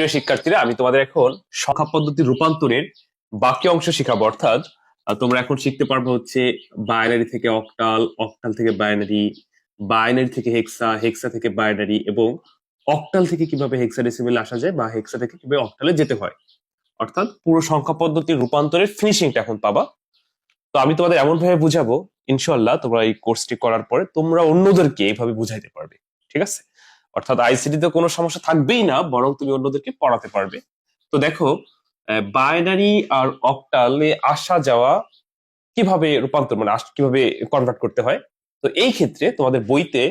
প্রিয় শিক্ষার্থীরা, আমি তোমাদের এখন সংখ্যা পদ্ধতি রূপান্তরের বাকি অংশ শিখাবো। অর্থাৎ তোমরা এখন শিখতে পারবে হচ্ছে বাইনারি থেকে অক্টাল অক্টাল থেকে বাইনারি বাইনারি থেকে হেক্সা হেক্সা থেকে বাইনারি এবং অক্টাল থেকে কীভাবে হেক্সাডেসিমেল আসা যায় বা হেক্সা থেকে কীভাবে অক্টালে যেতে হয়। অর্থাৎ, পুরো সংখ্যা পদ্ধতির রূপান্তরের ফিনিশিংটা এখন পাবা। তো আমি তোমাদের এমন ভাবে বুঝাবো ইনশাল্লাহ তোমরা এই কোর্সটি করার পরে তোমরা অন্যদেরকে এইভাবে বুঝাইতে পারবে। ঠিক আছে? অর্থাৎ আইসিটি তে কোনো সমস্যা থাকবেই না, বরং তুমি অন্যদেরকে পড়াতে পারবে। তো দেখো বাইনারি আর অক্টালে আসা যাওয়া কীভাবে রূপান্তর মানে কীভাবে কনভার্ট করতে হয়? তো এই ক্ষেত্রে তোমাদের বইতে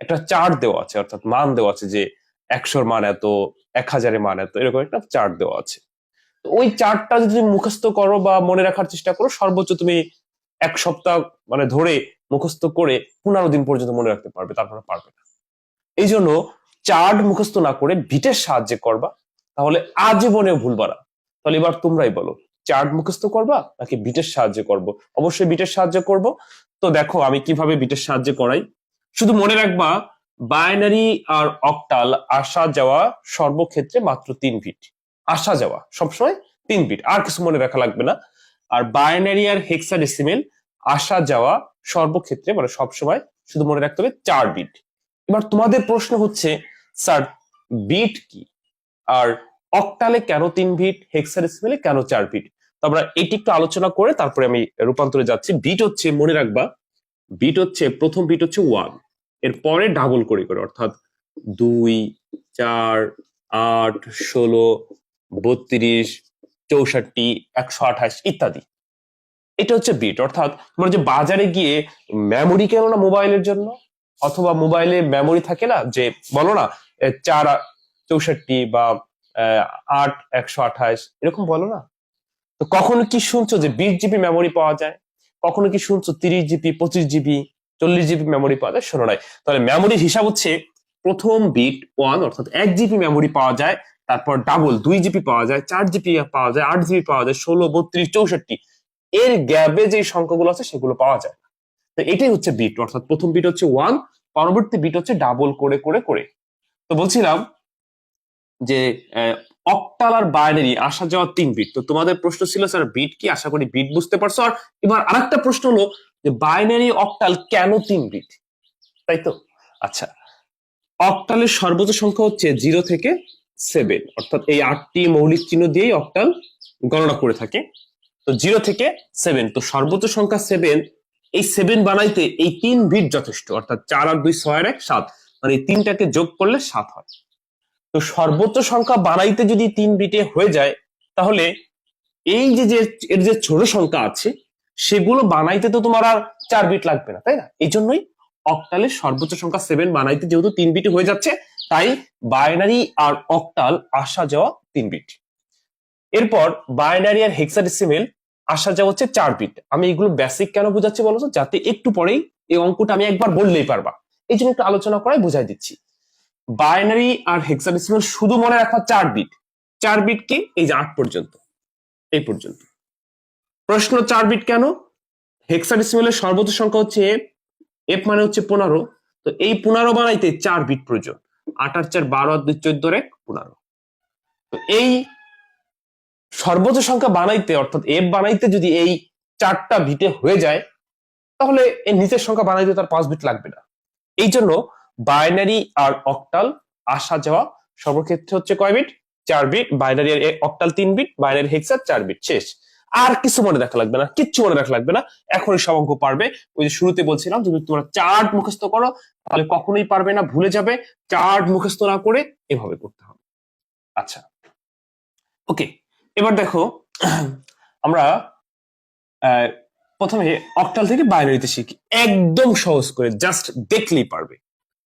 একটা চার্ট দেওয়া আছে, অর্থাৎ মান দেওয়া আছে যে একশোর মান এত, এক হাজারের মান এত, এরকম একটা চার্ট দেওয়া আছে। তো ওই চার্টটা যদি তুমি মুখস্থ করো বা মনে রাখার চেষ্টা করো, সর্বোচ্চ তুমি এক সপ্তাহ মানে ধরে মুখস্থ করে পনেরো দিন পর্যন্ত মনে রাখতে পারবে, তারপরে পারবে না। এই জন্য চার্ট মুখস্থ না করে ভিটের সাহায্যে করবা, তাহলে আজীবনেও ভুলবা না। তাহলে এবার তোমরাই বলো, চার্ট মুখস্থ করবা নাকি বিটের সাহায্যে করব? অবশ্যই বিটের সাহায্যে করব। তো দেখো, আমি কীভাবে বিটের সাহায্যে করাই। শুধু মনে রাখবা, বাইনারি আর অক্টাল আসা যাওয়া সর্বক্ষেত্রে মাত্র তিন বিট আসা যাওয়া, সবসময় তিন বিট আর কিছু মনে রাখা লাগবে না। আর বাইনারি আর হেক্সাডেসিমেল আসা যাওয়া সর্বক্ষেত্রে মানে সবসময় শুধু মনে রাখতে হবে চার বিট এবার তোমাদের প্রশ্ন হচ্ছে, স্যার, বিট কি? আর অক্টালে কেন তিন বিট? হেক্সাডেসিমেলে কেন চার বিট? তো আমরা এটি একটু আলোচনা করে তারপরে আমি রূপান্তরে যাচ্ছি। বিট হচ্ছে, মনে রাখবা, বিট হচ্ছে, প্রথম বিট হচ্ছে ওয়ান। এর পরে ডাবল করে করে, অর্থাৎ দুই, চার, আট, ষোলো, বত্রিশ, চৌষট্টি, একশো আঠাশ ইত্যাদি। এটা হচ্ছে বিট। অর্থাৎ তোমার যে বাজারে গিয়ে মেমোরি কেন না মোবাইলের জন্য? অথবা মোবাইলে মেমোরি থাকে না, যে বলো না চার, চৌষট্টি বা আট, একশো আঠাশ, এরকম বলো না? তো কখনো কি শুনছো যে বিশ জিবি মেমোরি পাওয়া যায়? কখনো কি শুনছো তিরিশ জিবি, পঁচিশ জিবি, চল্লিশ জিবি মেমোরি পাওয়া যায়? শোনো নাই। তাহলে মেমোরির হিসাব হচ্ছে প্রথম বিট ওয়ান অর্থাৎ এক জিবি মেমোরি পাওয়া যায়, তারপর ডাবল দুই জিবি পাওয়া যায়, চার জিবি পাওয়া যায়, আট জিবি পাওয়া যায়, ষোলো, বত্রিশ, চৌষট্টি। এর গ্যাপে যে সংখ্যাগুলো আছে সেগুলো পাওয়া যায়। তো এটাই হচ্ছে বিট অর্থাৎ প্রথম বিট হচ্ছে ওয়ান পরবর্তী বিট হচ্ছে ডাবল করে করে করে। তো বলছিলাম যে অক্টাল আর বাইনারি আসা যাওয়া তিন বিট তো তোমাদের প্রশ্ন ছিল, স্যার বিট কি? আশা করি বিট বুঝতে পারছ। আর এবার আরেকটা প্রশ্ন হলো যে বাইনারি অক্টাল কেন তিন বিট তাই তো? আচ্ছা অক্টালের সর্বোচ্চ সংখ্যা হচ্ছে জিরো থেকে সেভেন অর্থাৎ এই আটটি মৌলিক চিহ্ন দিয়েই অক্টাল গণনা করে থাকে। তো জিরো থেকে সেভেন তো সর্বোচ্চ সংখ্যা সেভেন এই সেভেন বানাইতে এই তিন বিট যথেষ্ট, অর্থাৎ চার আর দুই ছয় এক সাত। মানে এই তিনটাকে যোগ করলে সাত হয়। তো সর্বোচ্চ সংখ্যা বানাইতে যদি তিন বিটে হয়ে যায়, তাহলে এই যে যে, এর যে ছোট সংখ্যা আছে, সেগুলো বানাইতে তো তোমার আর চার বিট লাগবে না, তাই না? এই জন্যই অক্টালের সর্বোচ্চ সংখ্যা সেভেন বানাইতে যেহেতু তিন বিটে হয়ে যাচ্ছে, তাই বাইনারি আর অক্টাল আসা যাওয়া তিন বিট এরপর বাইনারি আর হেক্সাডেসিমেল আসা যা হচ্ছে চার বিট আমি এগুলো বেসিক কেন বোঝাচ্ছি বলতো? যাতে একটু পরেই এই অঙ্কটা আমি একবার বললেই পারবা। এই জন্য একটু আলোচনা করাই বুঝাই দিচ্ছি। বাইনারি আর হেক্সাডেসিমাল শুধু মনে রাখা চার বিট চার বিট কি এই যে আট পর্যন্ত, এই পর্যন্ত। প্রশ্ন চার বিট কেন? হেক্সাডেসিমালের সর্বোচ্চ সংখ্যা হচ্ছে এফ মানে হচ্ছে পনেরো। তো এই পনেরো বানাইতে চার বিট প্রয়োজন। আট আর চার বারো আর দুই চোদ্দ এক, পনেরো। তো এই সর্বোচ্চ সংখ্যা বানাইতে, অর্থাৎ এফ বানাইতে যদি এই চারটা বিটে হয়ে যায়, তাহলে এই নিচের সংখ্যা বানাইতে তার পাঁচ বিট লাগবে না। এই জন্য বাইনারি আর অক্টাল আসা যাওয়া সর্বক্ষেত্রে হচ্ছে কয় বিট চার বিট বাইনারি আর অক্টাল তিন বিট বাইনারি হেক্সার চার বিট শেষ। আর কিছু মনে রাখা লাগবে না, কিচ্ছু মনে রাখা লাগবে না। এখনই সব অঙ্ক পারবে। ওই যে শুরুতে বলছিলাম, যদি তোমরা চার্ট মুখস্থ করো, তাহলে কখনোই পারবে না, ভুলে যাবে। চার্ট মুখস্থ না করে এভাবে করতে হবে। আচ্ছা। ওকে এবার দেখো, আমরা প্রথমে অক্টাল থেকে বাইনারিতে শিখি। একদম সহজ করে জাস্ট দেখলেই পারবে।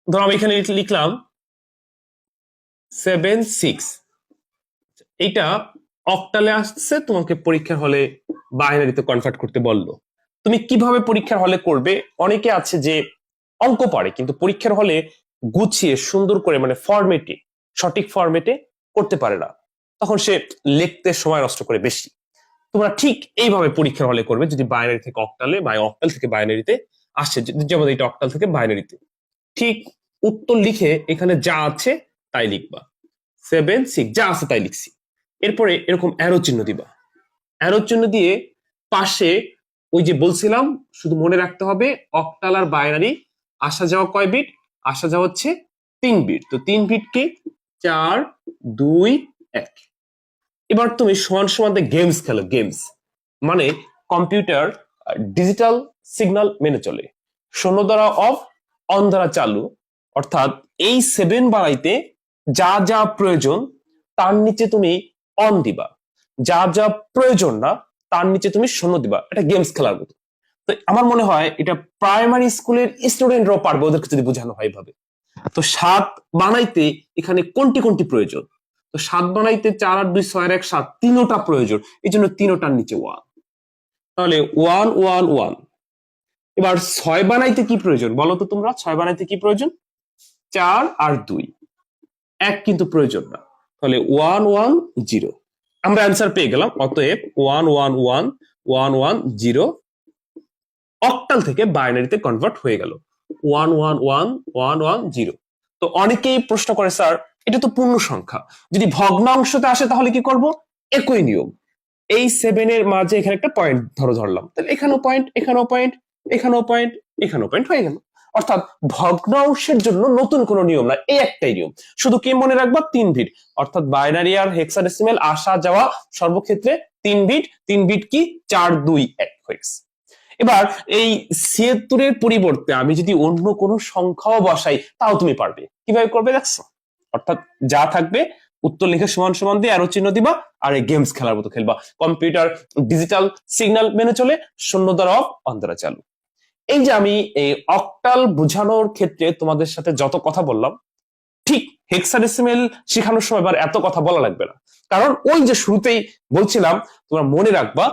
ধরো আমি এখানে লিখলাম সেভেন সিক্স এইটা অক্টালে আসছে, তোমাকে পরীক্ষার হলে বাইনারিতে কনভার্ট করতে বলল। তুমি কীভাবে পরীক্ষার হলে করবে? অনেকে আছে যে অঙ্ক পারে, কিন্তু পরীক্ষার হলে গুছিয়ে, সুন্দর করে মানে ফরমেটে সঠিক ফরমেটে করতে পারে না। তখন সে লিখতে সময় নষ্ট করে বেশি। তোমরা ঠিক এইভাবে পরীক্ষার হলে করবে যদি বাইনারি থেকে অক্টালে বা অক্টাল থেকে বাইনারিতে আসছে যেমন এটা অক্টাল থেকে বাইনারিতে ঠিক উত্তর লিখে এখানে যা আছে তাই লিখবা। সেভেন সিক্স যা আছে তাই লিখছি। এরপরে এরকম অ্যারো চিহ্ন দিবা। অ্যারো চিহ্ন দিয়ে পাশে ওই যে বলছিলাম, শুধু মনে রাখতে হবে অক্টাল আর বাইনারি আসা যাওয়া কয় বিট আসা যাওয়া হচ্ছে তিন বিট তো তিন বিটকে চার, দুই এক। এবার তুমি সমান সমান গেমস খেলো গেমস মানে কম্পিউটার ডিজিটাল সিগন্যাল মেনে চলে। শূন্য দ্বারা অফ অন দ্বারা চালু। অর্থাৎ এই সেভেন বাড়াইতে যা যা প্রয়োজন, তার নিচে তুমি অন দিবা। যা যা প্রয়োজন না, তার নিচে তুমি শূন্য দিবা। এটা গেমস খেলার মতো। তো আমার মনে হয় এটা প্রাইমারি স্কুলের স্টুডেন্টরাও পারবে, ওদেরকে যদি বোঝানো হয় ভাবে তো সাত বানাইতে এখানে কোনটি কোনটি প্রয়োজন? তো সাত বানাইতে চার আট দুই ছয় এক সাত তিনোটা প্রয়োজন এই জন্য তিনোটার নিচে ওয়ান তাহলে ওয়ান ওয়ান ওয়ান এবার ছয় বানাইতে কি প্রয়োজন বলো তো তোমরা ছয় বানাইতে কি প্রয়োজন চার আর দুই এক কিন্তু প্রয়োজন না তাহলে ওয়ান ওয়ান জিরো আমরা অ্যান্সার পেয়ে গেলাম অতএব one one one one one zero octal থেকে বাইনারিতে কনভার্ট হয়ে গেল one one one one one zero তো অনেকেই প্রশ্ন করে স্যার এটা তো পূর্ণ সংখ্যা। যদি ভগ্নাংশতে আসে তাহলে কি করব? একই নিয়ম। এই সেভেনের মাঝে এখানে একটা পয়েন্ট ধরো ধরলাম। তাহলে এখানেও পয়েন্ট এখানেও পয়েন্ট এখানেও পয়েন্ট এখানেও পয়েন্ট হয়ে গেল। অর্থাৎ ভগ্নাংশের জন্য নতুন কোনো নিয়ম না, এই একটাই নিয়ম। শুধু কি মনে রাখবা? তিন ভিট অর্থাৎ বাইনারি আর হেক্সাডেসিমেল আসা যাওয়া সর্বক্ষেত্রে তিন বিট তিন বিট কি? চার, দুই, এক হয়ে গেছে। এবার এই ছিয়াত্তরের পরিবর্তে আমি যদি অন্য কোনো সংখ্যাও বসাই, তাও তুমি পারবে। কীভাবে করবে দেখছ? অর্থাৎ যা থাকবে, উত্তর লিখে সমান সমান দিয়ে আরও চিহ্ন দিবা আর এই গেমস খেলার মতো খেলবা। কম্পিউটার ডিজিটাল সিগন্যাল মেনে চলে শূন্য দ্বারা অফ অন দ্বারা চালু। এই যে আমি এই অক্টাল বোঝানোর ক্ষেত্রে তোমাদের সাথে যত কথা বললাম, ঠিক হেক্সাডেসিমেল শেখানোর সময় এবার এত কথা বলা লাগবে না। কারণ ওই যে শুরুতেই বলছিলাম, তোমরা মনে রাখবা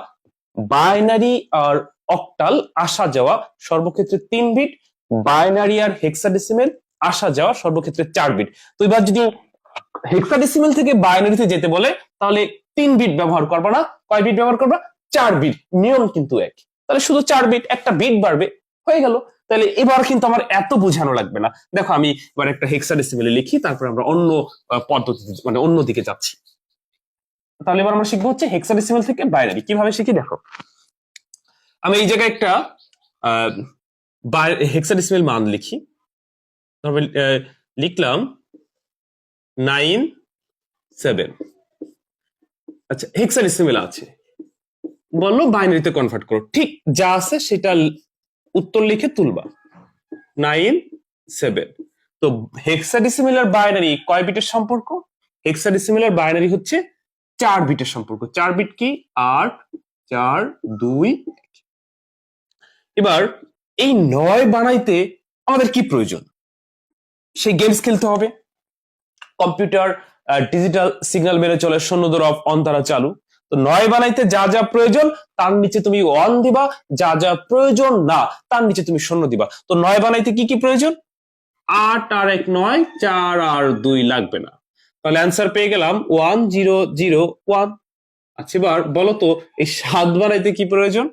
বাইনারি আর অক্টাল আসা যাওয়া সর্বক্ষেত্রে তিন বিট বাইনারি আর হেক্সাডেসিমেল আসা যাওয়া সর্বক্ষেত্রে চার বিট তো এবার যদি হেক্সাডেসিমেল থেকে বাইনারিতে যেতে বলে তাহলে তিন বিট ব্যবহার করবা না কয় বিট ব্যবহার করবা? চার বিট নিয়ম কিন্তু এক। তাহলে শুধু চার বিট একটা বিট বাড়বে। হয়ে গেল। তাহলে এবার কিন্তু আমার এত বোঝানো লাগবে না। দেখো আমি এবার একটা হেক্সাডেসিমেলে লিখি তারপরে আমরা অন্য আহ, পদ্ধতিতে মানে অন্য দিকে যাচ্ছি। তাহলে এবার আমরা শিখব হচ্ছে হেক্সাডেসিমেল থেকে বাইনারি কীভাবে শিখি? দেখো। আমি এই জায়গায় একটা হেক্সাডেসিমেল মান লিখি। আহ, লিখলাম নাইন সেভেন। আচ্ছা হেক্সাডেসিমেল আছে। বলল বাইনারিতে কনভার্ট করো। ঠিক যা আছে সেটা উত্তর লিখে তুলবা। Nine seven. তো হেক্সাডেসিমেল আর বাইনারি কয় বিটের সম্পর্ক? হেক্সাডেসিমেল আর বাইনারি হচ্ছে চার বিটের সম্পর্ক। চার বিট কি? আট চার দুই এবার এই নয় বানাইতে আমাদের কি প্রয়োজন? সেই গেমস খেলতে হবে। কম্পিউটার ডিজিটাল সিগন্যাল মেনে চলে শূন্য দর অফ অন দ্বারা চালু। তো নয় বানাইতে যা যা প্রয়োজন, তার নিচে তুমি অন দিবা। যা যা প্রয়োজন না, তার নিচে তুমি শূন্য দিবা। তো নয় বানাইতে কি কি প্রয়োজন? আট আর এক নয়, চার আর দুই লাগবে না। তাহলে অ্যান্সার পেয়ে গেলাম। ওয়ান জিরো জিরো ওয়ান আচ্ছা এবার বলো তো, এই সাত বানাইতে কি প্রয়োজন?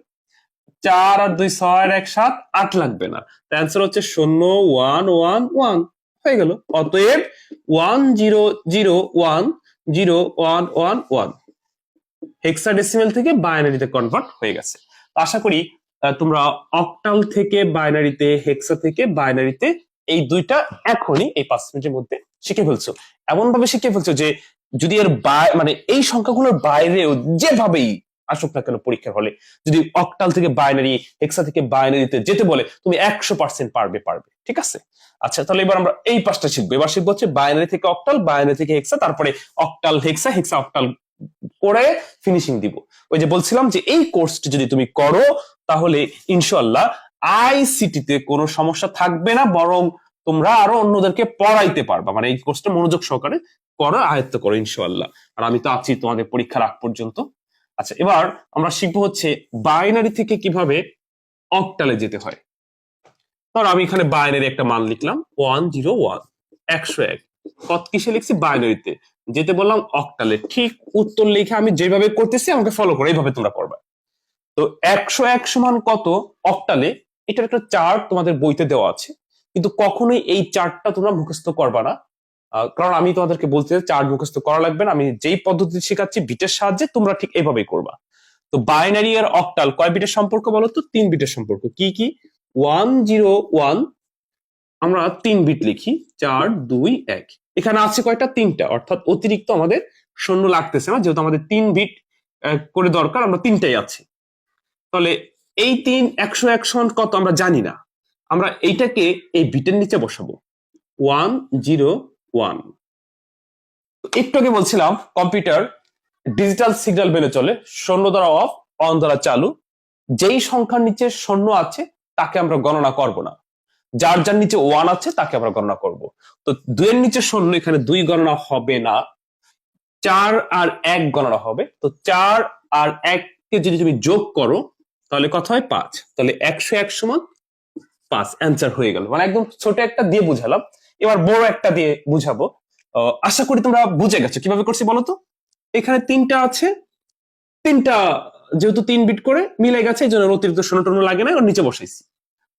চার আর দুই, ছয় এক, সাত, আট লাগবে না। অ্যান্সার হচ্ছে শূন্য ওয়ান ওয়ান ওয়ান হয়ে গেল। অতএব one zero zero one zero one one one hexadecimal থেকে বাইনারিতে কনভার্ট হয়ে গেছে। আশা করি তোমরা অক্টাল থেকে বাইনারিতে হেক্সা থেকে বাইনারিতে এই দুইটা এখনই এই পাঁচ মিনিটের মধ্যে শিখে ফেলছো। এমন ভাবে শিখে ফেলছো যে যদি এর মানে এই সংখ্যাগুলোর বাইরেও যেভাবেই আসুক না কেন পরীক্ষার হলে। যদি অক্টাল থেকে বাইনারি হেক্সা থেকে বাইনারিতে যেতে বলে, তুমি একশো পার্সেন্ট পারবে পারবে। ঠিক আছে? আচ্ছা তাহলে এবার আমরা এই পাঁচটা শিখব। এবার শিখব হচ্ছে বাইনারি থেকে অক্টাল বাইনারি থেকে হেক্সা তারপরে অক্টাল হেক্সা হেক্সা অক্টাল করে ফিনিশিং দিব। ওই যে বলছিলাম যে এই কোর্সটি যদি তুমি করো, তাহলে ইনশাল্লাহ আইসিটিতে কোনো সমস্যা থাকবে না, বরং তোমরা আরও অন্যদেরকে পড়াইতে পারবা। মানে এই কোর্সটা মনোযোগ সহকারে করো, আয়ত্ত করো ইনশাল্লাহ আর আমি তো আছি তোমাদের পরীক্ষার আগ পর্যন্ত। আচ্ছা এবার আমরা শিখব হচ্ছে বাইনারি থেকে কীভাবে অক্টালে যেতে হয়। ধর আমি এখানে বাইনারি একটা মান লিখলাম ওয়ান জিরো ওয়ান একশো এক। কত কিসে লিখছি? বাইনারিতে যেতে বললাম অক্টালে ঠিক উত্তর লিখে আমি যেভাবে করতেছি, আমাকে ফলো করো, এইভাবে তোমরা করবে। তো একশো এক সমান কত? অক্টালে এটার একটা চার্ট তোমাদের বইতে দেওয়া আছে। কিন্তু কখনোই এই চার্টটা তোমরা মুখস্থ করবা না। কারণ আমি তোমাদেরকে বলতে চার্ট মুখস্থ করা লাগবে না। আমি যেই পদ্ধতি শেখাচ্ছি, বিটের সাহায্যে তোমরা ঠিক এইভাবেই করবা। তো বাইনারি আর অক্টাল কয় বিটের সম্পর্ক বলো তো তিন বিটের সম্পর্ক। কি কি? ওয়ান জিরো ওয়ান আমরা তিন বিট লিখি। চার, দুই, এক। এখানে আছে কয়টা? তিনটা। অর্থাৎ অতিরিক্ত আমাদের শূন্য লাগতেছে না। যেহেতু আমাদের তিন বিট করে দরকার, আমরা তিনটাই আছে। তাহলে এই তিন একশো একশো কত আমরা জানি না। আমরা এইটাকে এই বিটের নিচে বসাবো। ওয়ান জিরো ওয়ান একটু আগে বলছিলাম কম্পিউটার ডিজিটাল সিগন্যাল মেনে চলে শূন্য দ্বারা অফ অন দ্বারা চালু। যেই সংখ্যার নিচে শূন্য আছে, তাকে আমরা গণনা করব না। যার যার নিচে ওয়ান আছে, তাকে আমরা গণনা করব। তো দুইয়ের নিচে শূন্য এখানে দুই গণনা হবে না। চার আর এক গণনা হবে। তো চার আর এককে যদি তুমি যোগ করো, তাহলে কত হয়? পাঁচ। তাহলে একশো এক সমান পাঁচ। অ্যান্সার হয়ে গেল। মানে একদম ছোট একটা দিয়ে বুঝালাম। এবার বড় একটা দিয়ে বুঝাবো। আশা করি তোমরা বুঝে গেছো। কীভাবে করছি বলো তো? এখানে তিনটা আছে। তিনটা, যেহেতু তিন বিট করে মিলে গেছে, এই জন্য অতিরিক্ত শূন্য টন্য লাগে না নিচে বসাইছি।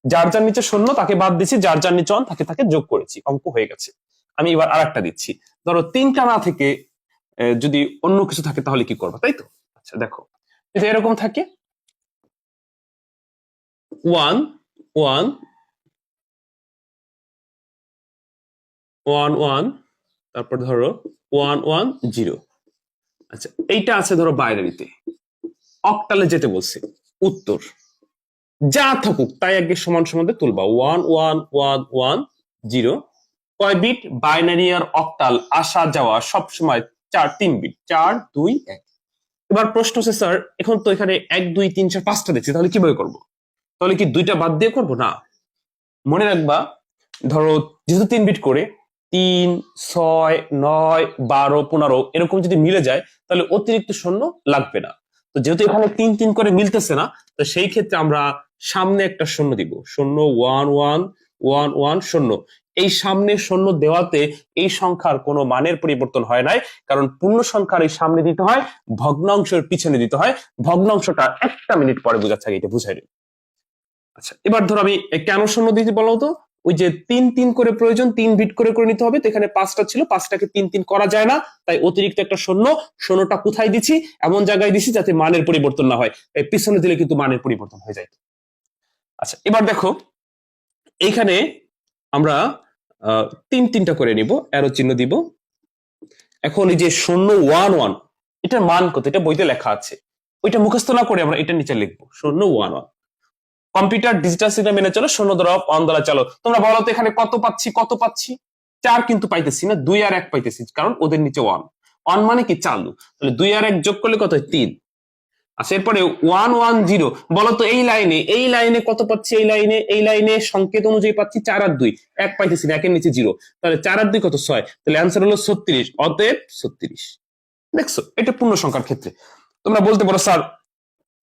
যার যার নিচে শূন্য, তাকে বাদ দিছি, যার যার নিচে অন তাকে তাকে যোগ করেছি, অঙ্ক হয়ে গেছে। আমি এবার আর একটা দিচ্ছি। ধরো তিনটা না থেকে যদি অন্য কিছু থাকে তাহলে কি করবে, তাই তো? আচ্ছা দেখো। এরকম থাকে ওয়ান ওয়ান ওয়ান ওয়ান, তারপর ধরো ওয়ান ওয়ান জিরো। আচ্ছা এইটা আছে ধরো বাইনারিতে। অক্টালে যেতে বলছে, উত্তর। যা থাকুক, তাই আগে সমান সমানে তুলবা। One one one one zero. কয় বিট? বাইনারি আর অক্টাল, আসা যাওয়া, সব সময় চার, তিন বিট। চার, দুই, এক। এবার প্রশ্ন হচ্ছে, স্যার, এখন তো এখানে এক, দুই, তিন, চার, পাঁচটা দেখছি, তাহলে কীভাবে করব? তাহলে কি দুইটা বাদ দিয়ে করব? না। মনে রাখবা, ধরো যেহেতু তিন বিট করে তিন, ছয়, নয়, বারো, পনেরো এরকম যদি মিলে যায়, তাহলে অতিরিক্ত শূন্য লাগবে না। তো যেহেতু এখানে তিন তিন করে মিলতেছে না, তো সেই ক্ষেত্রে আমরা সামনে একটা শূন্য দিব। শূন্য ওয়ান ওয়ান ওয়ান ওয়ান শূন্য এই সামনে শূন্য দেওয়াতে এই সংখ্যার কোনো মানের পরিবর্তন হয় নাই, কারণ পূর্ণ সংখ্যার এই সামনে দিতে হয়, ভগ্নাংশের পিছনে দিতে হয়। ভগ্নাংশটা একটা মিনিট পরে বোঝাচ্ছে, আগে এটা বুঝাই। আচ্ছা এবার ধরো আমি কেন শূন্য দিতে বলো তো? ওই যে তিন তিন করে প্রয়োজন, তিন বিট করে করে নিতে হবে। তো এখানে পাঁচটা ছিল, পাঁচটাকে তিন তিন করা যায় না। তাই অতিরিক্ত একটা শূন্য, শূন্যটা কোথায় দিছি এমন জায়গায় দিছি যাতে মানের পরিবর্তন না হয়। এই পিছনে দিলে কিন্তু মানের পরিবর্তন হয়ে যায়। আচ্ছা এবার দেখো, এইখানে আমরা তিন তিনটা করে নিব অ্যারো চিহ্ন দিব। এখন এই যে শূন্য ওয়ান ওয়ান এটার মান কত? এটা বইতে লেখা আছে। ওইটা মুখস্থ না করে আমরা এটা নিচে লিখব। শূন্য one one computer digital signal মেনে চলো শূন্য দ্বারা অন দ্বারা চলো তোমরা বলো তো এখানে কত পাচ্ছি কত পাচ্ছি? চার কিন্তু পাইতেছি না, দুই আর এক পাইতেছি, কারণ ওদের নিচে ওয়ান ওয়ান মানে কি? চালু। তাহলে দুই আর এক যোগ করলে কত তিন। আচ্ছা এরপরে ওয়ান ওয়ান জিরো বলো তো এই লাইনে এই লাইনে কত পাচ্ছি? এই লাইনে এই লাইনে সংকেত অনুযায়ী পাচ্ছি চার আর দুই। এক পাইতেছি না, একের নিচে জিরো তাহলে চার আর দুই কত? ছয়। তাহলে অ্যান্সার হলো ছত্রিশ। অতএব ছত্রিশ। দেখছ? এটা পূর্ণ সংখ্যার ক্ষেত্রে। তোমরা বলতে পারো, স্যার,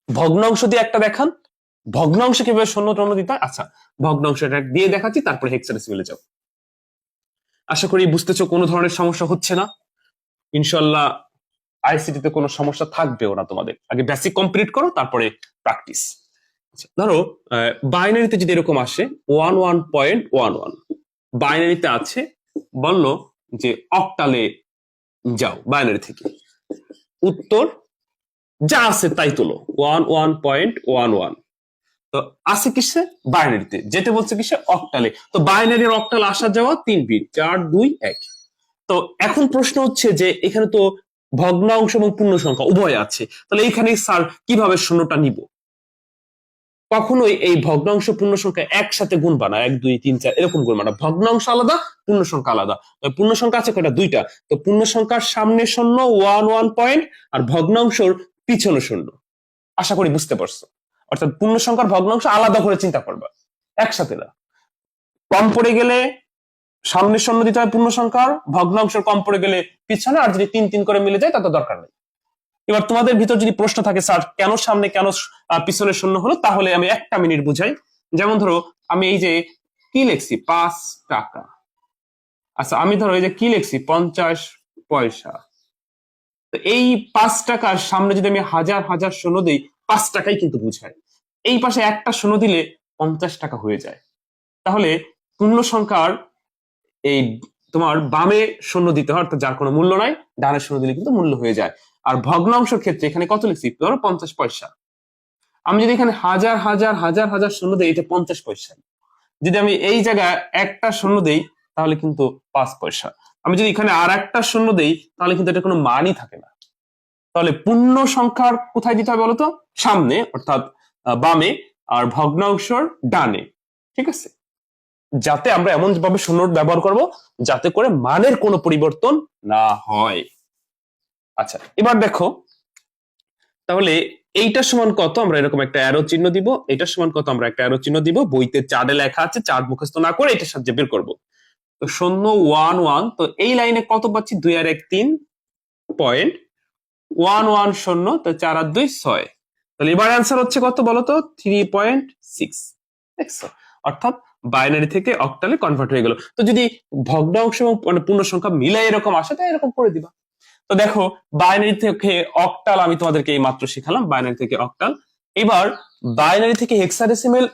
ভগ্নাংশ দিয়ে একটা দেখান। ভগ্নাংশ কীভাবে শূন্য টন্য দিতে হয়? আচ্ছা ভগ্নাংশটা দিয়ে দেখাচ্ছি, তারপরে হেক্সাডেসিমেলে যাও। আশা করি বুঝতেছো কোনো ধরনের সমস্যা হচ্ছে না। ইনশাল্লাহ আইসিটি তে কোনো সমস্যা থাকবেও না তোমাদের। আগে বেসিক কমপ্লিট করো, তারপরে প্র্যাকটিস ধরো বাইনারিতে যদি এরকম আসে one one point one one বাইনারিতে আছে, বলল যে অক্টালে যাও বাইনারি থেকে। উত্তর যা আছে তাই তোলো one one point one one তো আছে কিসে? বাইনারিতে। যেতে বলছে কিসে? অক্টালে। তো বাইনারি আর অক্টাল আসা যাওয়া তিন বিট, চার, দুই, এক। তো এখন প্রশ্ন হচ্ছে যে এখানে তো ভগ্নাংশ এবং পূর্ণ সংখ্যা উভয় আছে। তাহলে এইখানে স্যার কীভাবে শূন্যটা নিব? কখনোই এই ভগ্নাংশ পূর্ণ সংখ্যা একসাথে গুণবা না এক, দুই, তিন, চার, এরকম গুণবা না ভগ্নাংশ আলাদা পূর্ণ সংখ্যা আলাদা। পূর্ণ সংখ্যা আছে কয়টা? দুইটা। তো পূর্ণ সংখ্যার সামনে শূন্য, ওয়ান ওয়ান পয়েন্ট, আর ভগ্নাংশর পিছনে শূন্য। আশা করি বুঝতে পারছ। অর্থাৎ পূর্ণ সংখ্যার ভগ্নাংশ আলাদা করে চিন্তা করবা। একসাথে না। কম পড়ে গেলে সামনে শূন্য দিতে হয় পূর্ণ সংখ্যার ভগ্নাংশের কম পড়ে গেলে পিছনে, আর যদি তিন তিন করে মিলে যায় তাতে দরকার নেই। এবার তোমাদের ভিতর যদি প্রশ্ন থাকে, স্যার, কেন সামনে কেন পিছনে শূন্য হলো? তাহলে আমি একটা মিনিট বুঝাই। যেমন ধরো, আমি এই যে কি লিখছি? পাঁচ টাকা। আচ্ছা আমি ধরো এই যে কি লিখছি? পঞ্চাশ পয়সা। তো এই পাঁচ টাকার সামনে যদি আমি হাজার হাজার শূন্য দিই পাঁচ টাকাই কিন্তু বুঝায়। এই পাশে একটা শূন্য দিলে পঞ্চাশ টাকা হয়ে যায়। তাহলে পূর্ণ সংখ্যার এই তোমার বামে শূন্য দিতে হয়, অর্থাৎ যার কোনো মূল্য নাই, ডানে শূন্য দিলে কিন্তু মূল্য হয়ে যায়। আর ভগ্নাংশের ক্ষেত্রে এখানে কত লিখছি? ধরো পঞ্চাশ পয়সা। আমি যদি এখানে হাজার হাজার হাজার হাজার শূন্য দিই, এটা পঞ্চাশ পয়সা। যদি আমি এই জায়গায় একটা শূন্য দেই, তাহলে কিন্তু পাঁচ পয়সা। আমি যদি এখানে আর একটা শূন্য দেই, তাহলে কিন্তু এটা কোনো মানই থাকে না। তাহলে পূর্ণ সংখ্যার কোথায় দিতে হবে বলতো? সামনে, অর্থাৎ বামে আর ভগ্নাংশর ডানে। ঠিক আছে? যাতে আমরা এমন ভাবে শূন্য ব্যবহার করব, যাতে করে মানের কোনো পরিবর্তন না হয়। আচ্ছা এবার দেখো, তাহলে এইটার সমান কত? আমরা এরকম একটা অ্যারো চিহ্ন দিব। এটার সমান কত? আমরা একটা অ্যারো চিহ্ন দিব। বইতে চার্টে লেখা আছে চার্ট মুখস্থ না করে এটার সাহায্যে বের করব। তো শূন্য ওয়ান ওয়ান তো এই লাইনে কত পাচ্ছি? দুই আর এক, তিন পয়েন্ট ওয়ান ওয়ান শূন্য, তো চার আর দুই ছয়। তাহলে এবার অ্যান্সার হচ্ছে কত বলতো? থ্রি পয়েন্ট সিক্স দেখছ? অর্থাৎ বাইনারি থেকে অক্টালে কনভার্ট হয়ে গেল। তো যদি ভগ্নাংশ এবং মানে পূর্ণ সংখ্যা মিলে এরকম আসে তো এরকম করে দিবা। তো দেখো বাইনারি থেকে অক্টাল আমি তোমাদেরকে এই মাত্র শিখালাম বাইনারি থেকে অক্টাল এবার বাইনারি থেকে হেক্সাডেসিমেল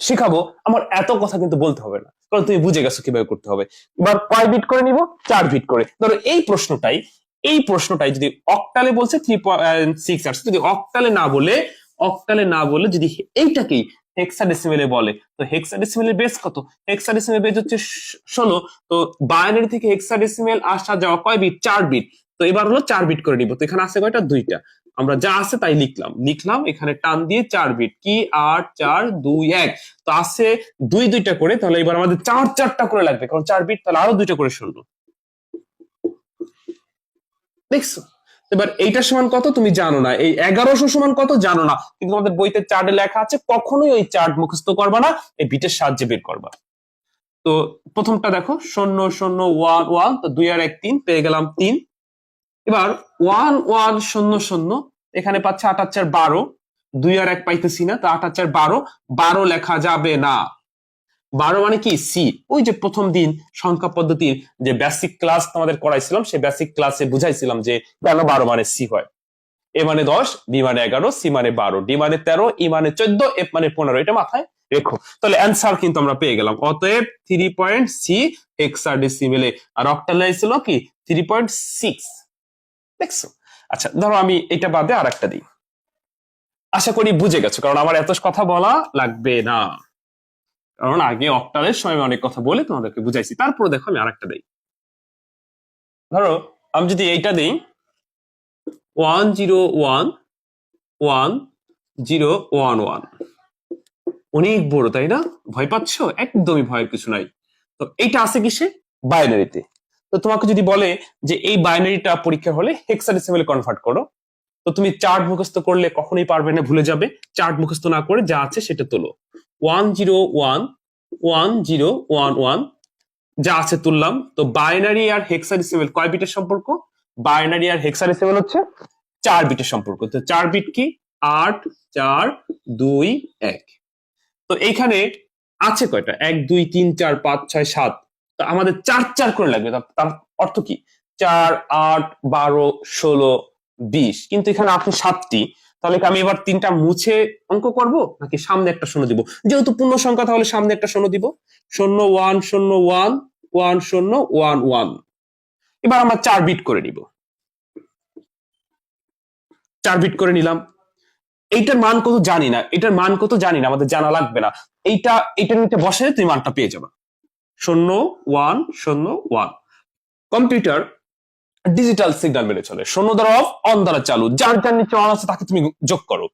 শেখাবো, আমার এত কথা কিন্তু বলতে হবে না। কারণ তুমি বুঝে গেছো কীভাবে করতে হবে। এবার কয় বিট করে নিব, চার বিট করে। ধরো এই প্রশ্নটাই এই প্রশ্নটাই যদি অক্টালে বলছে থ্রি সিক্স আসছে যদি অক্টালে না বলে অক্টালে না বলে যদি এইটাকেই হেক্সাডেসিমেলে বলে, তো হেক্সাডেসিমেলের বেস কত? হেক্সাডেসিমেল বেস হচ্ছে ষোলো, তো বাইনারি থেকে হেক্সাডেসিমেল আসা যাওয়া কয় বিট চার বিট তো এবার হলো চার বিট করে নিব, তো এখানে আছে কয়টা? দুইটা। আমরা যা আছে তাই লিখলাম। লিখলাম, এখানে টান দিয়ে চার বিট কি? আট, চার, দুই, এক। তো আছে দুই দুইটা করে, তাহলে এবার আমাদের চার চারটা করে লাগবে, কারণ চার বিট তাহলে আরও দুইটা করে শুনব দেখছ এবার এইটার সমান কত তুমি জানো না। এই এগারোশো সমান কত জানো না। কিন্তু তোমাদের বইতে চার্টে লেখা আছে, কখনোই ওই চার্ট মুখস্থ করবা না, এই বিটের সাহায্যে বের করবা। তো প্রথমটা দেখো, শূন্য শূন্য ওয়ান ওয়ান তো দুই আর এক, তিন, পেয়ে গেলাম তিন। এবার ওয়ান ওয়ান শূন্য শূন্য, এখানে পাচ্ছে আট আর চার, বারো। দুই আর এক পাইতেছি না, তো আট আর চার, বারো। বারো লেখা যাবে না। বারো মানে কি? সি ওই যে প্রথম দিন সংখ্যা পদ্ধতির যে বেসিক ক্লাস তোমাদের করাইছিলাম, সেই বেসিক ক্লাসে বুঝাইছিলাম যে কেন বারো মানে সি হয়। এ মানে দশ বি মানে এগারো সি মানে বারো ডি মানে তেরো ই মানে চোদ্দ এফ মানে পনেরো, এটা মাথায় রেখো। তাহলে অ্যান্সার কিন্তু আমরা পেয়ে গেলাম। অতএব থ্রি পয়েন্ট সি হেক্সাডেসিমেলে আর অক্টালে ছিল কি? থ্রি পয়েন্ট সিক্স দেখছ? আচ্ছা ধরো আমি এটা বাদে আর একটা দিই। আশা করি বুঝে গেছো, কারণ আমার এত কথা বলা লাগবে না। কারণ আগে অক্টালের সময় অনেক কথা বলে তোমাদেরকে বুঝাইছি। তারপরে দেখো আমি আরেকটা দিই। ধরো, আমি যদি এইটা দিই one zero one one zero one one অনেক বড়, তাই না? ভয় পাচ্ছ? একদমই ভয়ের কিছু নাই। তো এইটা আছে কিসে? বাইনারিতে। তো তোমাকে যদি বলে যে এই বাইনারিটা পরীক্ষা হলে হেক্সাডেসিমেলে কনভার্ট করো, তো তুমি চার্ট মুখস্থ করলে কখনোই পারবে না, ভুলে যাবে। চার্ট মুখস্থ না করে যা আছে সেটা তোলো। One zero one one zero one one যা আছে তুললাম। তো বাইনারি আর হেক্সাডেসিমেল কয় বিটের সম্পর্ক? বাইনারি আর হেক্সাডেসিমেল হচ্ছে চার বিটের সম্পর্ক। তো চার বিট কি? আট, চার, দুই, এক। তো এইখানে আছে কয়টা? এক, দুই, তিন, চার, পাঁচ, ছয়, সাত। তো আমাদের চার চার করে লাগবে। তার- অর্থ কি? চার, আট, বারো, ষোলো, বিশ। কিন্তু এখানে আছে সাতটি তাহলে কি আমি এবার তিনটা মুছে অঙ্ক করব? নাকি সামনে একটা শূন্য দিব? যেহেতু পূর্ণ সংখ্যা, তাহলে সামনে একটা শূন্য দিব। শূন্য ওয়ান শূন্য ওয়ান ওয়ান, শূন্য, ওয়ান ওয়ান। এবার আমরা চার বিট করে নিব। চার বিট করে নিলাম। এইটার মান কত জানি না। এটার মান কত জানি না, আমাদের জানা লাগবে না। এইটা এটার নিচে বসে তুমি মানটা পেয়ে যাবে। শূন্য, ওয়ান শূন্য, ওয়ান। কম্পিউটার ডিজিটাল সিগন্যাল মেনে চলে। শূন্য দ্বারা অফ অন দ্বারা চালু। যার যার নিচে অন আছে, তাকে তুমি যোগ করো।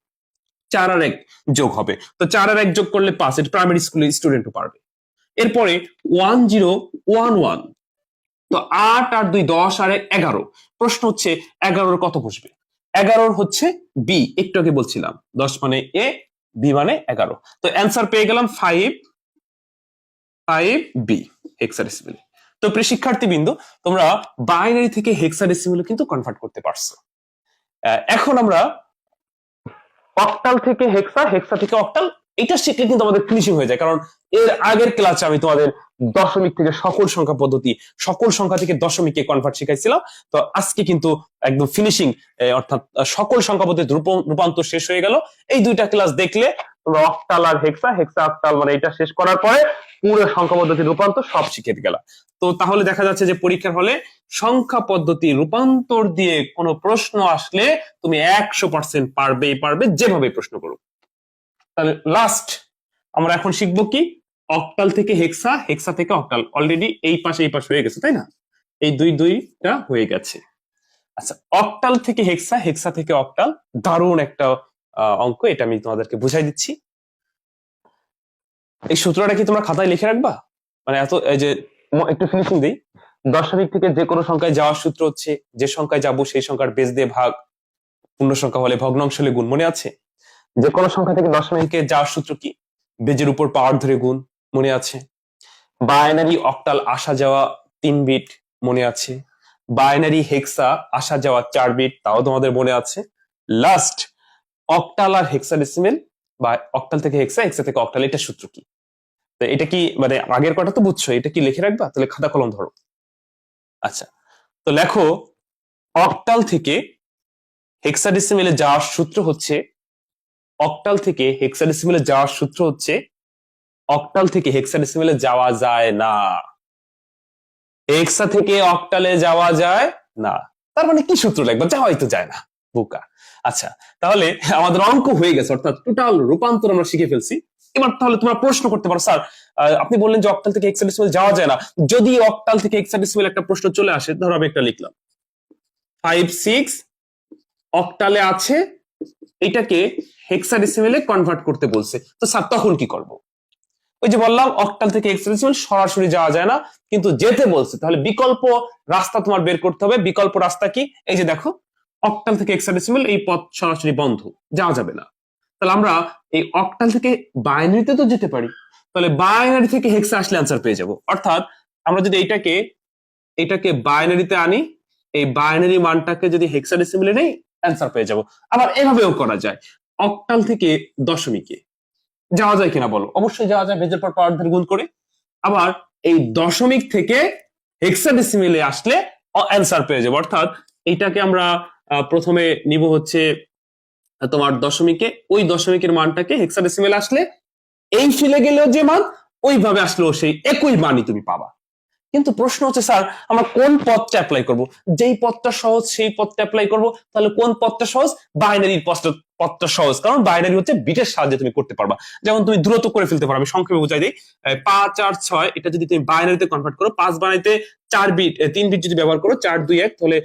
চার আর এক যোগ হবে। তো চার আর এক যোগ করলে পাঁচ, এটা প্রাইমারি স্কুলের স্টুডেন্টও পারবে। এরপরে ওয়ান জিরো ওয়ান ওয়ান তো আট আর দুই দশ আর এক এগারো। প্রশ্ন হচ্ছে, এগারোর কত বসবে? এগারোর হচ্ছে বি একটু আগে বলছিলাম। দশ মানে এ বি মানে এগারো। তো অ্যান্সার পেয়ে গেলাম ফাইভ ফাইভ বি হেক্সাডেসিমেল তো প্রিয় শিক্ষার্থী বিন্দু তোমরা বাইনারি থেকে হেক্সাডেসিমেল কিন্তু কনভার্ট করতে পারছ। এখন আমরা অক্টাল থেকে হেক্সা হেক্সা থেকে অক্টাল এটা শিখলে কিন্তু আমাদের ফিনিশিং হয়ে যায়, কারণ এর আগের ক্লাসে আমি তোমাদের দশমিক থেকে সকল সংখ্যা পদ্ধতি, সকল সংখ্যা থেকে দশমিককে কনভার্ট শিখাইছিলাম। তো আজকে কিন্তু একদম ফিনিশিং অর্থাৎ সকল সংখ্যা পদ্ধতির রূপ- রূপান্তর শেষ হয়ে গেল। এই দুইটা ক্লাস দেখলে তোমরা অক্টাল আর হেক্সা হেক্সা অক্টাল মানে এটা শেষ করার পরে পুরো সংখ্যা পদ্ধতির রূপান্তর সব শিখে গেলা। তো তাহলে দেখা যাচ্ছে যে পরীক্ষার হলে সংখ্যা পদ্ধতি রূপান্তর দিয়ে কোনো প্রশ্ন আসলে তুমি একশো পার্সেন্ট পারবেই পারবে যেভাবে প্রশ্ন করো তাহলে লাস্ট আমরা এখন শিখব কি? অক্টাল থেকে হেক্সা হেক্সা থেকে অক্টাল অলরেডি এই পাশে এই পাশে হয়ে গেছে, তাই না? এই দুই দুইটা হয়ে গেছে। আচ্ছা অক্টাল থেকে হেক্সা হেক্সা থেকে অক্টাল দারুণ একটা অঙ্ক। এটা আমি তোমাদেরকে বুঝাই দিচ্ছি। এই সূত্রটা কি তোমরা খাতায় লিখে রাখবা? মানে এত, এই যে একটু ফিনিশিং দিই। দশমিক থেকে যে কোনো সংখ্যায় যাওয়ার সূত্র হচ্ছে, যে সংখ্যায় যাব সেই সংখ্যার বেজ দিয়ে ভাগ, পূর্ণ সংখ্যা হলে ভগ্নাংশ হলে গুণ মনে আছে? যে কোনো সংখ্যা থেকে দশমিকে যাওয়ার সূত্র কি? বেজের উপর পাওয়ার ধরে গুণ মনে আছে? বাইনারি অক্টাল আসা যাওয়া তিন বিট মনে আছে? বাইনারি হেক্সা আসা যাওয়া চার বিট তাও তোমাদের মনে আছে? লাস্ট অক্টাল আর হেক্সাডেসিমেল বা অক্টাল থেকে হেক্সা হেক্সা থেকে অক্টাল এটা সূত্র কি? তো এটা কি মানে আগের কটা তো বুঝছ, এটা কি লিখে রাখবা? তাহলে খাতা কলম ধরো। আচ্ছা তো লেখো অক্টাল থেকে হেক্সাডেসিমেলে যাওয়ার সূত্র হচ্ছে অক্টাল থেকে হেক্সাডেসিমেলে যাওয়ার সূত্র হচ্ছে অক্টাল থেকে হেক্সাডেসিমেলে যাওয়া যায় না। হেক্সা থেকে অক্টালে যাওয়া যায় না। তার মানে কি সূত্র লাগবে যাওয়াই তো যায় না। বোকা। আচ্ছা তাহলে আমাদের অঙ্ক হয়ে গেছে, অর্থাৎ টোটাল রূপান্তর আমরা শিখে ফেলছি। এবার তাহলে তোমরা প্রশ্ন করতে পারো, স্যার আপনি বললেন যে অক্টাল থেকে হেক্সাডেসিমেল যাওয়া যায় না। যদি অক্টাল থেকে হেক্সাডেসিমেল একটা প্রশ্ন চলে আসে, ধরো আমি একটা লিখলাম। ফাইভ সিক্স অক্টালে আছে, এটাকে হেক্সাডেসিমেলে কনভার্ট করতে বলছে। তো স্যার, তখন কি করব? ওই যে বললাম অক্টাল থেকে হেক্সাডেসিমেল সরাসরি যাওয়া যায় না, কিন্তু যেতে বলছে। তাহলে বিকল্প রাস্তা তোমার বের করতে হবে। বিকল্প রাস্তা কি? এই যে দেখো অক্টাল থেকে হেক্সাডেসিমেল এই পথ সরাসরি বন্ধ, যাওয়া যাবে না। তাহলে আমরা এই অক্টাল থেকে বাইনারিতে তো যেতে পারি। তাহলে বাইনারি থেকে হেক্সা আসলে আনসার পেয়ে যাব। অর্থাৎ আমরা যদি এটাকে এটাকে বাইনারিতে আনি, এই বাইনারি মানটাকে যদি হেক্সাডেসিমেলে নেই অ্যান্সার পেয়ে যাব। আবার এভাবেও করা যায়। অক্টাল থেকে দশমিকে। যাওয়া যায় কিনা বলো? অবশ্যই যাওয়া যায় ভেজের পর পাওয়ার গুণ করে। আবার এই দশমিক থেকে হেক্সাডেসিমেলে আসলে অ্যান্সার পেয়ে যাব। অর্থাৎ এইটাকে আমরা প্রথমে নিব হচ্ছে তোমার দশমিকে। ওই দশমিকের মানটাকে হেক্সাডেসিমেল আসলে এই ফিলে গেলেও যে মান, ওইভাবে আসলেও সেই একই মানই তুমি পাবা। কিন্তু প্রশ্ন হচ্ছে, স্যার, আমরা কোন পথটা অ্যাপ্লাই করব? যেই পথটা সহজ, সেই পথটা অ্যাপ্লাই করব। তাহলে কোন পথটা সহজ? বাইনারির পথটা পথটা সহজ। কারণ বাইনারি হচ্ছে বিটের সাহায্যে তুমি করতে পারবা। যেমন তুমি দ্রুত করে ফেলতে পারো। আমি সংক্ষেপে বুঝাই দিই। পাঁচ আর ছয়, এটা যদি তুমি বাইনারিতে কনভার্ট করো, পাঁচ বানাইতে চার বিট তিন বিট যদি ব্যবহার করো, চার দুই এক, তাহলে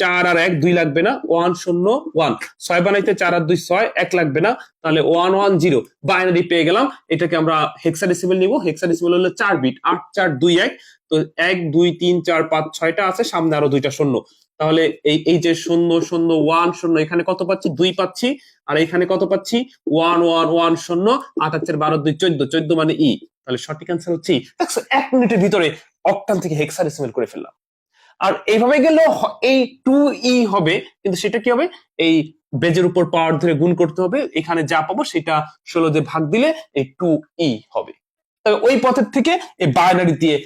চার আর এক, দুই লাগবে না, ওয়ান শূন্য, ওয়ান। ছয় বানাইতে চার আর দুই ছয়, এক লাগবে না, তাহলে ওয়ান ওয়ান, জিরো। বাইনারি পেয়ে গেলাম, এটাকে আমরা হেক্সাডেসিমেল নিব। হেক্সাডেসিমেল হলো চার বিট আট, চার, দুই, এক। তো এক, দুই, তিন, চার, পাঁচ, ছয়টা আছে, সামনে আরও দুইটা শূন্য। তাহলে এই এই যে শূন্য শূন্য, ওয়ান, শূন্য, এখানে কত পাচ্ছি? দুই পাচ্ছি। আর এখানে কত পাচ্ছি? ওয়ান ওয়ান ওয়ান, শূন্য, আট আটের বারো, দুই, চোদ্দ চোদ্দ মানে ই। তাহলে সঠিক অ্যান্সার হচ্ছে এক মিনিটের ভিতরে অক্টাল থেকে হেক্সাডেসিমেল করে ফেললাম। আর এইভাবে গেলেও এই টু ই হবে, কিন্তু সেটা কি হবে? এই বেজের উপর পাওয়ার ধরে গুণ করতে হবে, এখানে যা পাবো সেটা ষোলো দিয়ে ভাগ দিলে এই টু ই হবে। তবে ওই পথের থেকে এই বাইনারি দিয়ে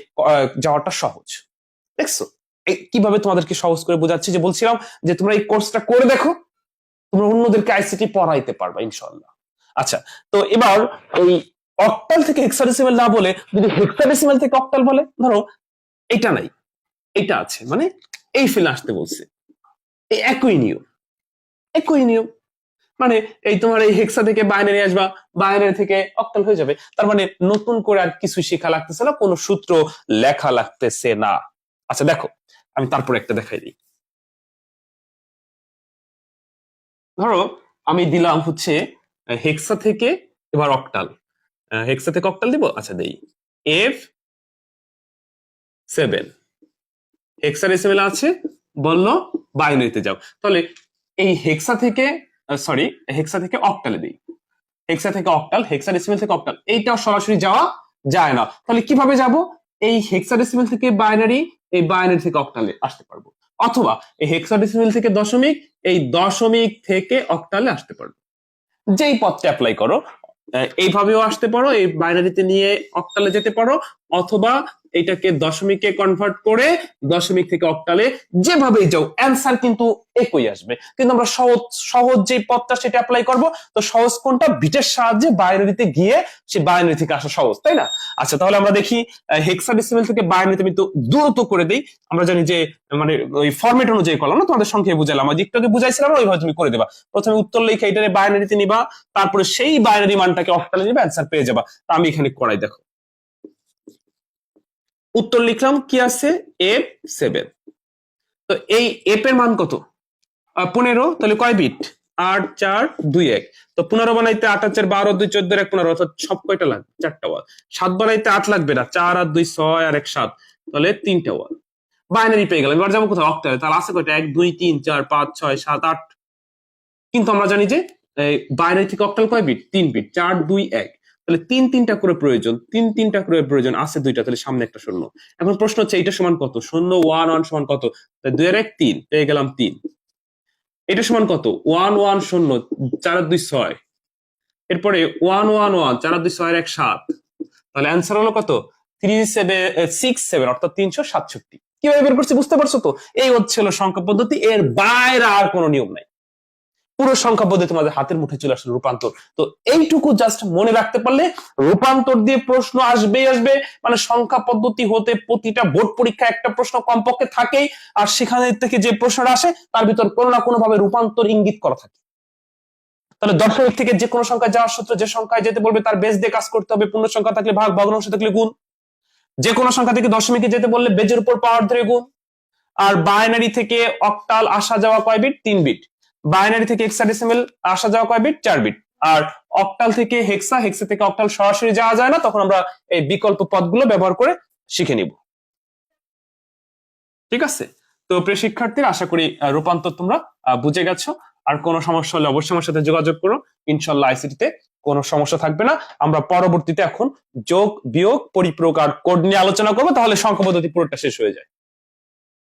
যাওয়াটা সহজ। দেখছ? কীভাবে তোমাদেরকে সহজ করে বোঝাচ্ছি? যে বলছিলাম যে তোমরা এই কোর্সটা করে দেখো, তোমরা অন্যদেরকে আইসিটি পড়াইতে পারবা ইনশাল্লাহ আচ্ছা তো এবার এই অক্টাল থেকে হেক্সাডেসিমেল না বলে, যদি হেক্সাডেসিমেল থেকে অক্টাল বলে, ধরো, এটা নাই। এটা আছে মানে এই ফিল আসতে বলছে। একই নিয়ম। একই নিয়ম। মানে এই তোমার এই হেক্সা থেকে বাইনারি আসবা বাইনারি থেকে অক্টাল হয়ে যাবে। তার মানে নতুন করে আর কিছু শেখা লাগতেছে না, কোনো সূত্র লেখা লাগতেছে না। আচ্ছা দেখো, আমি তারপর একটা দেখাই দিই। ধরো, আমি দিলাম হচ্ছে হেক্সা থেকে এবার অক্টাল হেক্সা থেকে অক্টাল দিব? আচ্ছা দেই। এফ সেভেন হেক্সাডেসিমেল আছে, বলল বাইনারিতে যাও। তাহলে এই হেক্সা থেকে সরি হেক্সা থেকে অক্টালে দিই। হেক্সা থেকে অক্টাল হেক্সাডেসিমেল থেকে অক্টাল এইটাও সরাসরি যাওয়া যায় না। তাহলে কীভাবে যাব? এই হেক্সাডেসিমেল থেকে বাইনারি, এই বাইনারি থেকে অক্টালে আসতে পারব। অথবা এই হেক্সাডেসিমেল থেকে দশমিক, এই দশমিক থেকে অক্টালে আসতে পারব। যেই পথটা অ্যাপ্লাই করো এইভাবেও আসতে পারো, এই বাইনারিতে নিয়ে অক্টালে যেতে পারো, অথবা এটাকে দশমিকে কনভার্ট করে দশমিক থেকে অক্টালে যেভাবেই যাও অ্যান্সার কিন্তু একই আসবে। কিন্তু আমরা সহজ সহজ যে পথটা সেটা অ্যাপ্লাই করব, তো সহজ কোনটা? বিটের সাহায্যে বাইনারিতে গিয়ে সে বাইনারি থেকে আসা সহজ, তাই না? আচ্ছা তাহলে আমরা দেখি হেক্সাডেসিমেল থেকে বাইনারিতে আমি তো দ্রুত করে দেই। আমরা জানি যে মানে ওই ফরম্যাট অনুযায়ী করলাম না, তোমাদের সংখ্যায় বুঝালাম। আর একটু আগে বুঝাইছিলাম ওইভাবে তুমি করে দেবা। প্রথমে উত্তর লিখে এটারে বাইনারিতে নিবা, তারপরে সেই বাইনারি মানটাকে অক্টালে নিবা অ্যান্সার পেয়ে যাবা। তা আমি এখানে করাই, দেখো। উত্তর লিখলাম, কি আছে? এফ সেভেন তো এই এফ এর মান কত? পনেরো, তাহলে কয় বিট আট, চার, দুই, এক। তো পনেরো বানাইতে আট আর চার বারো, দুই, চোদ্দ, এক, পনেরো, অর্থাৎ সব কয়টা লাগবে চারটা ওয়াল। সাত বানাইতে আট লাগবে না, চার আর দুই, ছয়, আর এক, সাত। তাহলে তিনটা ওয়াল। বাইনারি পেয়ে গেলাম। এবার যাব কোথাও অক্টালে তাহলে আছে কয়টা? এক, দুই, তিন, চার, পাঁচ, ছয়, সাত, আট। কিন্তু আমরা জানি যে বাইনারি থেকে অক্টাল কয় বিট তিন বিট চার, দুই, এক। তাহলে তিন তিনটা করে প্রয়োজন, তিন তিনটা করে প্রয়োজন আছে দুইটা, তাহলে সামনে একটা শূন্য। এখন প্রশ্ন হচ্ছে, এটা সমান কত? শূন্য ওয়ান ওয়ান সমান কত? দুই এক, তিন, পেয়ে গেলাম তিন। এটা সমান কত? ওয়ান ওয়ান শূন্য, চার দুই ছয়। এরপরে ওয়ান ওয়ান ওয়ান চার দুই ছয় এক, সাত। তাহলে অ্যান্সার হলো কত? থ্রি সেভেন সিক্স সেভেন অর্থাৎ তিনশো সাতষট্টি। কীভাবে বের করছি? বুঝতে পারছ তো? এই হচ্ছে হলো সংখ্যা পদ্ধতি, এর বাইরে আর কোনো নিয়ম নাই। পুরো সংখ্যা পদ্ধতি তোমাদের হাতের মুঠে চলে আসলে রূপান্তর। তো এইটুকু জাস্ট মনে রাখতে পারলে রূপান্তর দিয়ে প্রশ্ন আসবেই আসবে। মানে সংখ্যা পদ্ধতি হতে প্রতিটা বোর্ড পরীক্ষা একটা প্রশ্ন কমপক্ষে থাকেই। আর সেখানে থেকে যে প্রশ্নটা আসে, তার ভিতর কোনো না কোনো ভাবে রূপান্তর ইঙ্গিত করা থাকে। তাহলে দশমিক থেকে যে কোনো সংখ্যা যাওয়ার সূত্র, যে সংখ্যায় যেতে বলবে, তার বেস দিয়ে কাজ করতে হবে। পূর্ণ সংখ্যা থাকলে ভাগ ভগ্নাংশ থাকলে গুণ। যে কোনো সংখ্যা থেকে দশমিকে যেতে বললে বেজের উপর পাওয়ার ধরে গুণ। আর বাইনারি থেকে অক্টাল আসা যাওয়া কয় বিট তিন বিট বাইনারি থেকে হেক্সাডেসিমেল আসা যাওয়া কয় বিট চার বিট আর অক্টাল থেকে হেক্সা হেক্সা থেকে অক্টাল সরাসরি যাওয়া যায় না, তখন আমরা এই বিকল্প পদগুলো ব্যবহার করে শিখে নিব। ঠিক আছে? তো প্রিয় শিক্ষার্থীরা, আশা করি রূপান্তর তোমরা বুঝে গেছো। আর কোনো সমস্যা হলে অবশ্যই আমার সাথে যোগাযোগ করো। ইনশাল্লাহ আইসিটিতে কোনো সমস্যা থাকবে না। আমরা পরবর্তীতে এখন যোগ, বিয়োগ, পরিপ্রকার কোড নিয়ে আলোচনা করব, তাহলে সংখ্যা পদ্ধতি পুরোটা শেষ হয়ে যায়।